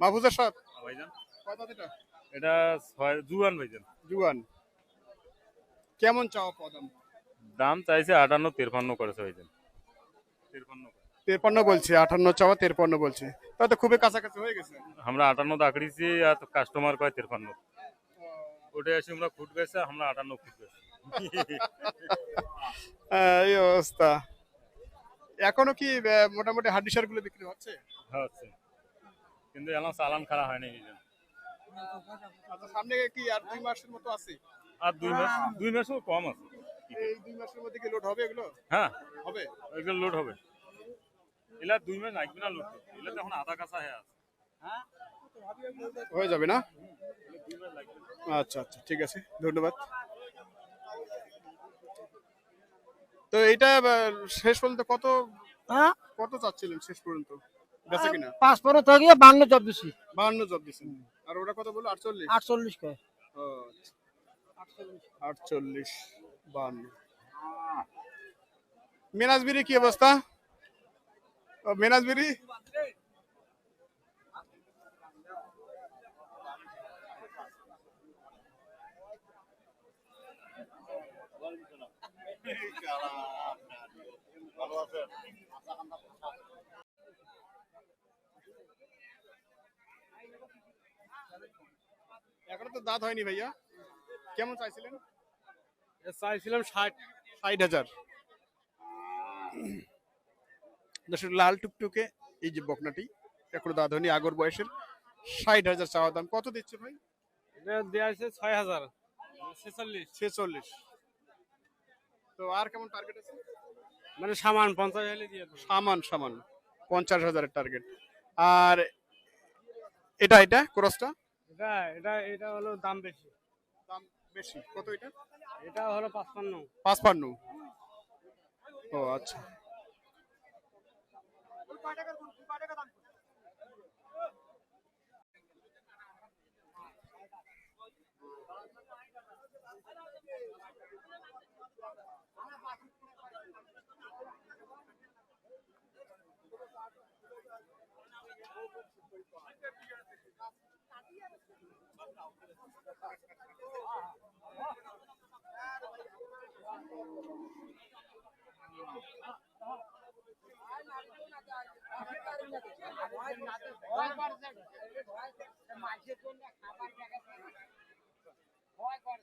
মাহফুজের সাথ ভাইজান? কত এটা এটা জুয়ান ভাইজান। জুয়ান। কেমন চাওয়া পদাম দাম চাইছে আটান্ন তিরপান্ন করেছে ভাইজান। তিরপান্ন তেরপান্ন বলছে আটান্ন চাওয়া তেরপান্ন বলছে। তাহলে তো খুবই কাছাকাছি হয়ে গেছে। আমরা আটান্ন দাকড়িছি আর কাস্টমার কয় তিরপান্ন। ওটা এসে আমরা ফুট গেছে আমরা আটান্ন ফুট গেছে এই অবস্থা। এখনও কি মোটামুটি হাড্ডি সারগুলো বিক্রি হচ্ছে? হচ্ছে। কিন্তু এলাম চালান খারাপ হয়নি ভাইজান আচ্ছা সামনে কি আর দুই মাসের মতো আছে? আর দুই মাস দুই মাসও কম আছে। এই দুই মাসের মধ্যে কি লোড হবে এগুলো? হ্যাঁ। হবে? এগুলো লোড হবে। এলা দুই মাস লাগবে না লোড এলা এখন আধা কাঁচা হয়ে আছে। হয়ে? যাবে মাস লাগবে না। আচ্ছা আচ্ছা ঠিক আছে। ধন্যবাদ। তো এটা শেষ পর্যন্ত কত হ্যাঁ? কত চাচ্ছিলেন শেষ পর্যন্ত? বেঁচে কিনা? পাঁচ পনেরো থেকে বান্ন জব দিছি। বান্ন জব দিছেন। আর ওটা কত বলল? আটচল্লিশ? আটচল্লিশ কে ও, আচ্ছা। আটচল্লিশ। বান্ন। মেনাজবিরি কি অবস্থা? মেনাজবিরি এখনও তো দাঁত হয়নি ভাইয়া। কেমন চাইছিলেন? চাইছিলাম ষাট। ষাট হাজার। দর্শক লাল টুকটুকে এই যে বকনাটি এখনও দাঁত হয়নি আগর বয়সের। ষাট হাজার চাওয়া দাম। কত দিচ্ছে ভাই? দেওয়া আছে ছয় হাজার। ছেচল্লিশ। ছেচল্লিশ। তো আর কেমন টার্গেট আছে? মানে সামান পঞ্চাশ হলে দিয়ে দেবো। সামান সামান। পঞ্চাশ হাজারের টার্গেট আর এটা এটা ক্রসটা এটা এটা এটা হলো দাম বেশি। দাম বেশি। কত এটা? এটা হলো পাঁচপান্ন। পাঁচপান্ন। ও আচ্ছা। মাঝের জন্য ভয় জায়গা ভয় করে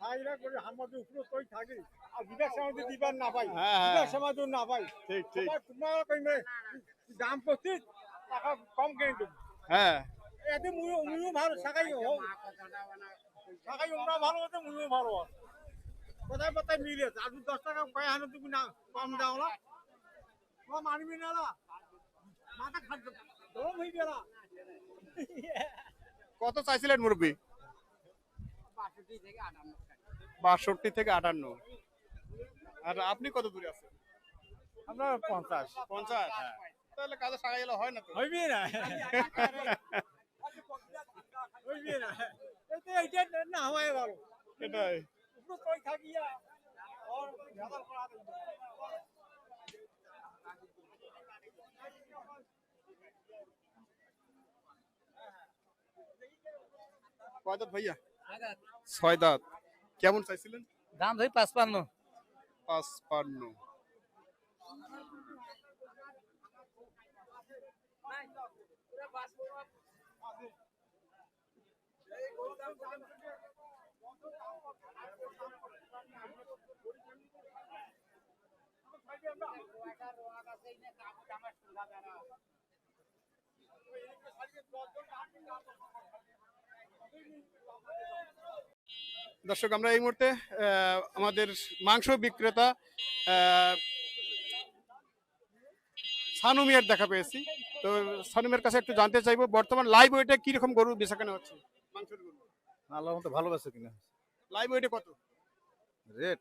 উপরে কই থাকি। আর বিদেশ সমাজে দিবার না পাই। বিদেশ সমাজে না পাই ঠিক ঠিক। তোমার তোমার দাম পঁচিশ টাকা কম কিনে দেবো? হ্যাঁ। এতে মুইও মুইও ভালো সাকাই হোক। সাকাই ওমরা ভালো হতে মুইও ভালো আছে কোথায় কোথায় মিলে আর দশ টাকা কয় হানো তুমি না কম দাও না। তোমার মানবি না না? মাথা খাদ্য গরম হয়ে গেল। কত চাইছিলেন মুরব্বী? বাষট্টি থেকে আটান্ন। আর আপনি কত দূরে আছেন? আমরা পঞ্চাশ। পঞ্চাশ তাহলে কাজে সাগা গেলে হয় না তো? হইবি না। হইবি না। এতে না হয় ভালো। এটাই। কয় দাঁত ভাইয়া? ছয় দাঁত। কেমন চাইছিলেন? দাম ধরি পাঁচপান্ন। পাঁচপান্ন। দর্শক আমরা এই মুহূর্তে আমাদের মাংস বিক্রেতা সানুমিয়ার দেখা পেয়েছি। তো সানুমিয়ার কাছে একটু জানতে চাইব বর্তমান লাইভ ওয়েটে কীরকম গরু বেচা কেনা হচ্ছে? মাংসের গরু। আল্লাহ মতো ভালোবাসে কিনা। লাইভ ওয়েটে কত? রেট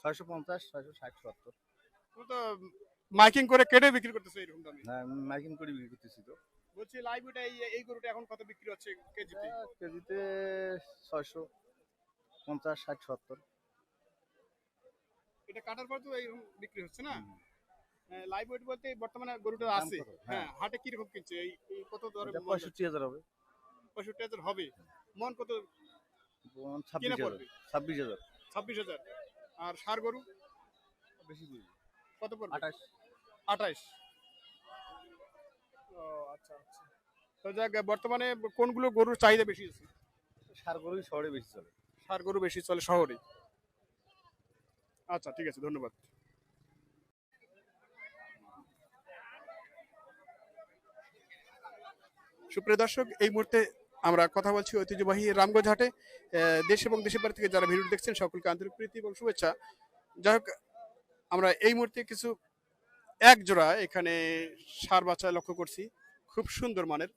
ছয়শো পঞ্চাশ ছয়শো ষাট সত্তর। তো মাইকিং করে কেটে বিক্রি করতেছো এরকম দামে? হ্যাঁ মাইকিং করে বিক্রি করতেছি তো। বলছি লাইভ ওয়েটে এই এই গরুটা এখন কত বিক্রি হচ্ছে কেজিতে? কেজিতে ছয়শো। পঞ্চাশ ষাট সত্তর। এটা কাটার পর তো এইরকম বিক্রি হচ্ছে না? লাইভ ওয়েট বলতে বর্তমানে গরুটা আছে? হ্যাঁ। হ্যাঁ। হাটে কীরকম কিনছে? এই কত দরে পঁয়ষট্টি হাজার হবে। পঁয়ষট্টি হাজার হবে। মন কত? ছাব্বিশ হাজার। ছাব্বিশ হাজার। ছাব্বিশ হাজার। আর সার গরু? বেশি কত পড়বে? আঠাশ। আঠাইশ ও আচ্ছা আচ্ছা। তো যাক বর্তমানে কোনগুলো গরুর চাহিদা বেশি আছে? সার গরুই শহরে বেশি চলে। সার গরু বেশি চলে শহরে আচ্ছা ঠিক আছে, ধন্যবাদ। সুপ্রিয় দর্শক, এই মুহূর্তে আমরা কথা বলছি ঐতিহ্যবাহী রামগঞ্জ হাটে দেশ এবং দেশের বাড়ি থেকে যারা ভিডিও দেখছেন, সকলকে আন্তরিক প্রীতি এবং শুভেচ্ছা। যাই হোক, আমরা এই মুহূর্তে কিছু এক জোড়া এখানে সার বাচ্চা লক্ষ্য করছি। খুব সুন্দর মানের।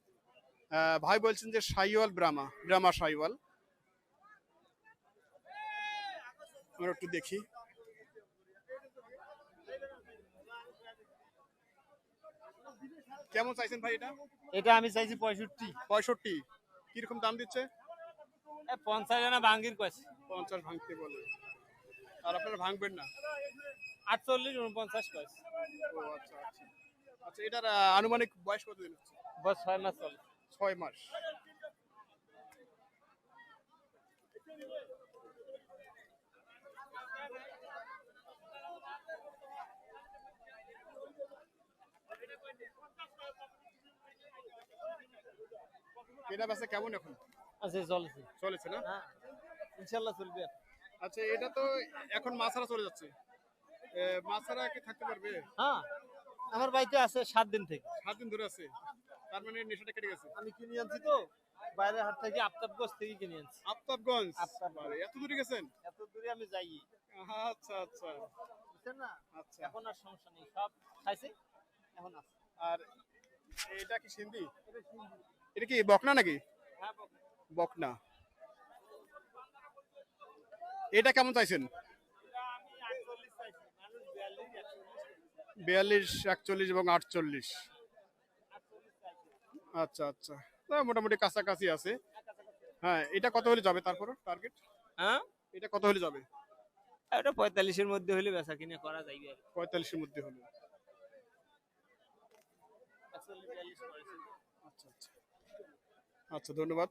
ভাই বলছেন যে সাইওয়াল ব্রামা ব্রাহ্মা সাইওয়াল। আমরা একটু দেখি। কেমন চাইছেন ভাই এটা? এটা আমি চাইছি পঁয়ষট্টি। পঁয়ষট্টি। কীরকম দাম দিচ্ছে? পঞ্চাশ জানা বাঙ্গির কয়েছে। পঞ্চাশ ভাঙতে বলে। আর আপনারা ভাঙবেন না? আটচল্লিশ উনপঞ্চাশ কয়েছে। ও আচ্ছা আচ্ছা। আচ্ছা এটার আনুমানিক বয়স কতদিন হচ্ছে? বস ছয় মাস চলে। ছয় মাস। এটা বেচা কেমন এখন? আচ্ছা চলেছে। চলেছে না? হ্যাঁ ইনশাল্লাহ চলবে। আচ্ছা এটা তো এখন মাছারা চলে যাচ্ছে। মাছারা কি থাকতে পারবে? হ্যাঁ আমার বাড়িতে আছে সাত দিন থেকে। সাত দিন ধরে আছে। তার মানে নেশাটা কেটে গেছে। আমি কিনে আনছি তো বাইরের হাট থেকে আফতাবগঞ্জ থেকে কিনে আনছি। আফতাবগঞ্জ? এত দূরে গেছেন? এত দূরে আমি যাই আচ্ছা আচ্ছা। বুঝছেন না? আচ্ছা। এখন আর সমস্যা নেই। সব খাইছে এখন আছে। আর এটা কি সিন্ধি? এটা কি বকনা নাকি? হ্যাঁ বকনা। এটা কেমন চাইছেন? এটা বিয়াল্লিশ একচল্লিশ। এবং আটচল্লিশ। আচ্ছা আচ্ছা। তা মোটামুটি কাছাকাছি আছে। হ্যাঁ এটা কত হলে যাবে তারপর টার্গেট হ্যাঁ? এটা কত হলে যাবে? এটা পঁয়তাল্লিশের মধ্যে হলে বেচা কিনে করা যাইবে। পঁয়তাল্লিশের মধ্যে হলে একচল্লিশ বিয়াল্লিশ করেছে আচ্ছা আচ্ছা আচ্ছা ধন্যবাদ।